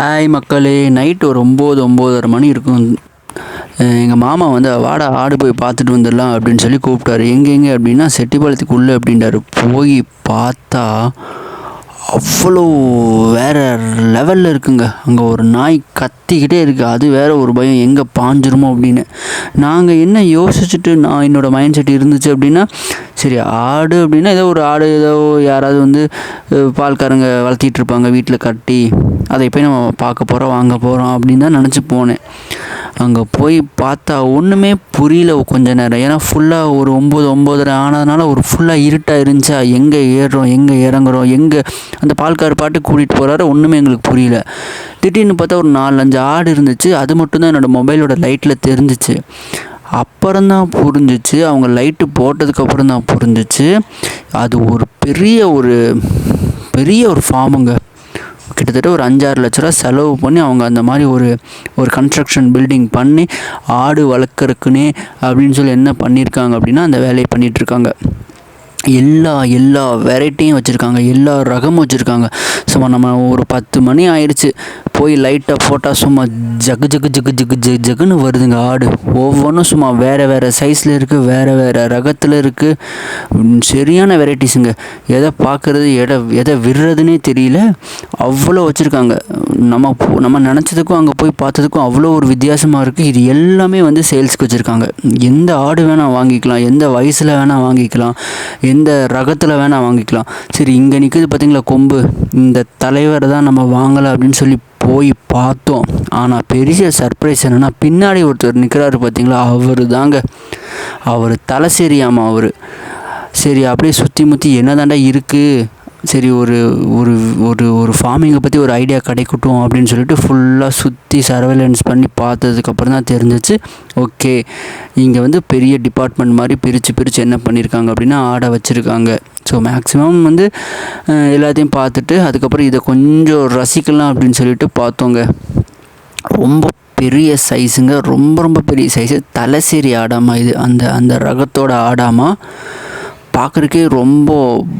Hi மக்களே. Night ஒரு ஒம்பது ஒம்போதரை மணி இருக்கும். எங்கள் மாமா வந்து வாடா ஆடு போய் பார்த்துட்டு வந்துடலாம் அப்படின்னு சொல்லி கூப்பிட்டாரு. எங்கெங்க அப்படின்னா செட்டிப்பாளையத்துக்குள்ளே அப்படின்றாரு. போய் பார்த்தா அவ்வளோ வேறு லெவலில் இருக்குங்க. அங்கே ஒரு நாய் கத்திக்கிட்டே இருக்குது அது வேறு ஒரு பயம். எங்கே பாஞ்சிருமோ அப்படின்னு. நாங்கள் என்ன யோசிச்சுட்டு நான் என்னோடய மைண்ட் செட் இருந்துச்சு அப்படின்னா சரி ஆடு அப்படின்னா ஏதோ ஒரு ஆடு ஏதோ யாராவது வந்து பால்காரங்க வளர்த்திட்டு இருப்பாங்க வீட்டில் கட்டி. அதை போய் நம்ம பார்க்க போகிறோம் வாங்க போகிறோம் அப்படின்னு தான் நினச்சி போனேன். அங்கே போய் பார்த்தா ஒன்றுமே புரியல கொஞ்ச நேரம். ஏன்னா ஃபுல்லாக ஒரு ஒம்பது ஒம்பதரை ஆனதுனால ஒரு ஃபுல்லாக இருட்டாக இருந்துச்சா? எங்கே ஏறுறோம் எங்கே இறங்குறோம் எங்கே அந்த பால்கார் பாட்டு கூட்டிகிட்டு போகிறாரு ஒன்றுமே எங்களுக்கு புரியல. திடீர்னு பார்த்தா ஒரு நாலஞ்சு ஆடு இருந்துச்சு. அது மட்டும்தான் என்னோடய மொபைலோட லைட்டில் தெரிஞ்சிச்சு. அப்புறம்தான் புரிஞ்சிச்சு. அவங்க லைட்டு போட்டதுக்கப்புறம் தான் புரிஞ்சிச்சு. அது ஒரு பெரிய ஒரு பெரிய ஒரு ஃபார்முங்க கிட்டத்தட்ட ஒரு அஞ்சாறு லட்ச ரூபா செலவு பண்ணி அவங்க அந்த மாதிரி ஒரு ஒரு கன்ஸ்ட்ரக்ஷன் பில்டிங் பண்ணி ஆடு வளர்க்குறக்குன்னே அப்படின்னு சொல்லி என்ன பண்ணியிருக்காங்க அப்படின்னா அந்த வேலையை பண்ணிகிட்ருக்காங்க எல்லா எல்லா வெரைட்டியும் வச்சுருக்காங்க. எல்லா ரகமும் வச்சுருக்காங்க. ஸோ நம்ம ஒரு பத்து மணி ஆயிடுச்சு போய் லைட்டாக போட்டால் சும்மா ஜகு ஜகு ஜகு ஜகு ஜகு ஜகுன்னு வருதுங்க ஆடு. ஒவ்வொன்றும் சும்மா வேறு வேறு சைஸில் இருக்குது வேறு வேறு ரகத்தில் இருக்குது சரியான வெரைட்டிஸுங்க எதை பார்க்குறது எதை எதை விடுறதுனே தெரியல. அவ்வளோ வச்சுருக்காங்க. நம்ம நம்ம நினச்சதுக்கும் அங்கே போய் பார்த்ததுக்கும் அவ்வளோ ஒரு வித்தியாசமாக இருக்குது இது எல்லாமே வந்து சேல்ஸ்க்கு வச்சுருக்காங்க. எந்த ஆடு வேணால் வாங்கிக்கலாம் எந்த வயசில் வேணால் வாங்கிக்கலாம் எந்த ரகத்தில் வேணால் வாங்கிக்கலாம். சரி இங்கே நிற்குது பார்த்தீங்களா கொம்பு. இந்த தலைவரை தான் நம்ம வாங்கலை அப்படின்னு சொல்லி போய் பார்த்தோம். ஆனால் பெரிய சர்ப்ரைஸ் என்னென்னா பின்னாடி ஒருத்தர் நிற்கிறாரு பார்த்தீங்களா அவர் தாங்க அவர் தலை சரியாமா அவர். சரி அப்படியே சுற்றி முற்றி என்ன தாண்டா இருக்குது சரி ஒரு ஒரு ஒரு ஒரு ஃபார்மிங்கை பற்றி ஒரு ஐடியா கிடைக்கட்டும் அப்படின்னு சொல்லிட்டு ஃபுல்லாக சுற்றி சர்வேலன்ஸ் பண்ணி பார்த்ததுக்கப்புறம் தான் தெரிஞ்சிச்சு. ஓகே இங்கே வந்து பெரிய டிபார்ட்மெண்ட் மாதிரி பிரித்து பிரித்து என்ன பண்ணியிருக்காங்க அப்படின்னா ஆடை வச்சுருக்காங்க. ஸோ மேக்ஸிமம் வந்து எல்லாத்தையும் பார்த்துட்டு அதுக்கப்புறம் இதை கொஞ்சம் ரசிக்கலாம் அப்படின்னு சொல்லிட்டு பார்த்தோங்க. ரொம்ப பெரிய சைஸுங்க ரொம்ப ரொம்ப பெரிய சைஸு தலைசேரி ஆடாமா இது? அந்த அந்த ரகத்தோட ஆடாமா? பார்க்குறக்கே ரொம்ப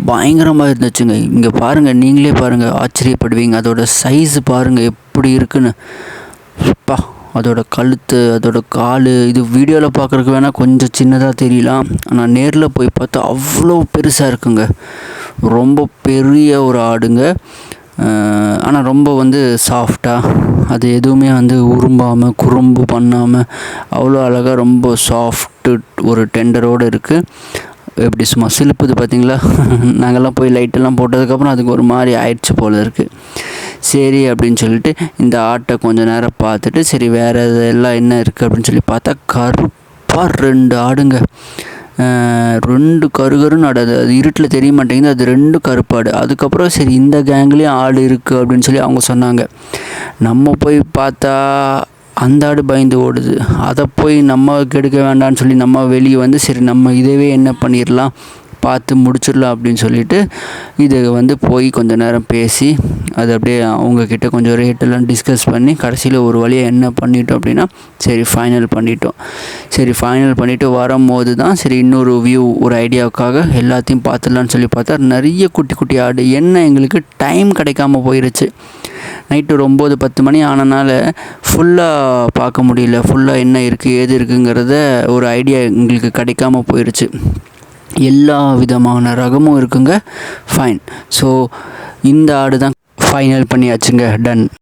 பயங்கரமாக இருந்துச்சுங்க. இங்கே பாருங்கள் நீங்களே பாருங்கள் ஆச்சரியப்படுவீங்க. அதோட சைஸ் பாருங்கள் எப்படி இருக்குன்னு. அப்பா அதோட கழுத்து அதோட கால் இது வீடியோவில் பார்க்குறக்கு வேணால் கொஞ்சம் சின்னதாக தெரியலாம். ஆனால் நேரில் போய் பார்த்தா அவ்வளோ பெருசாக இருக்குங்க. ரொம்ப பெரிய ஒரு ஆடுங்க. ஆனால் ரொம்ப வந்து சாஃப்டாக அது எதுவுமே வந்து உரும்பாமல் குறும்பு பண்ணாமல் அவ்வளோ அழகாக ரொம்ப சாஃப்ட்டு ஒரு டெண்டரோடு இருக்குது எப்படி சும்மா சிலுப்புது பார்த்தீங்களா? நாங்கள்லாம் போய் லைட்டெல்லாம் போட்டதுக்கப்புறம் அதுக்கு ஒரு மாதிரி ஆயிடுச்சு போல் இருக்குது சரி அப்படின்னு சொல்லிட்டு இந்த ஆட்டை கொஞ்சம் நேரம் பார்த்துட்டு சரி வேறு எல்லாம் என்ன இருக்குது அப்படின்னு சொல்லி பார்த்தா கருப்பாக ரெண்டு ஆடுங்க. ரெண்டு கருகருன்னு ஆடு. அது அது இருட்டில் தெரிய மாட்டேங்குது. அது ரெண்டு கருப்பாடு அதுக்கப்புறம் சரி இந்த கேங்லேயும் ஆடு இருக்குது அப்படின்னு சொல்லி அவங்க சொன்னாங்க. நம்ம போய் பார்த்தா அந்த ஆடு பயந்து ஓடுது. அதை போய் நம்ம கெடுக்க வேண்டாம்னு சொல்லி நம்ம வெளியே வந்து சரி நம்ம இதவே என்ன பண்ணிடலாம் பார்த்து முடிச்சிடலாம் அப்படின்னு சொல்லிட்டு இது வந்து போய் கொஞ்சம் நேரம் பேசி அது அப்படியே அவங்கக்கிட்ட கொஞ்சம் ரேட்டெல்லாம் டிஸ்கஸ் பண்ணி கடைசியில் ஒரு வழியாக என்ன பண்ணிட்டோம் அப்படின்னா சரி ஃபைனல் பண்ணிட்டோம். சரி ஃபைனல் பண்ணிவிட்டு வரும்போது தான் சரி இன்னொரு வியூ ஒரு ஐடியாவுக்காக எல்லாத்தையும் பார்த்துடலான்னு சொல்லி பார்த்தா நிறைய குட்டி குட்டி ஆடு என்ன எங்களுக்கு டைம் கிடைக்காம போயிருச்சு. நைட்டு ஒரு ஒம்பது பத்து மணி ஆனனால ஃபுல்லாக பார்க்க முடியல. ஃபுல்லாக என்ன இருக்குது ஏது இருக்குங்கிறத ஒரு ஐடியா எங்களுக்கு கிடைக்காம போயிடுச்சு எல்லா விதமான ரகமும் இருக்குங்க. ஃபைன் ஸோ இந்த ஆடு தான் ஃபைனல் பண்ணியாச்சுங்க. டன்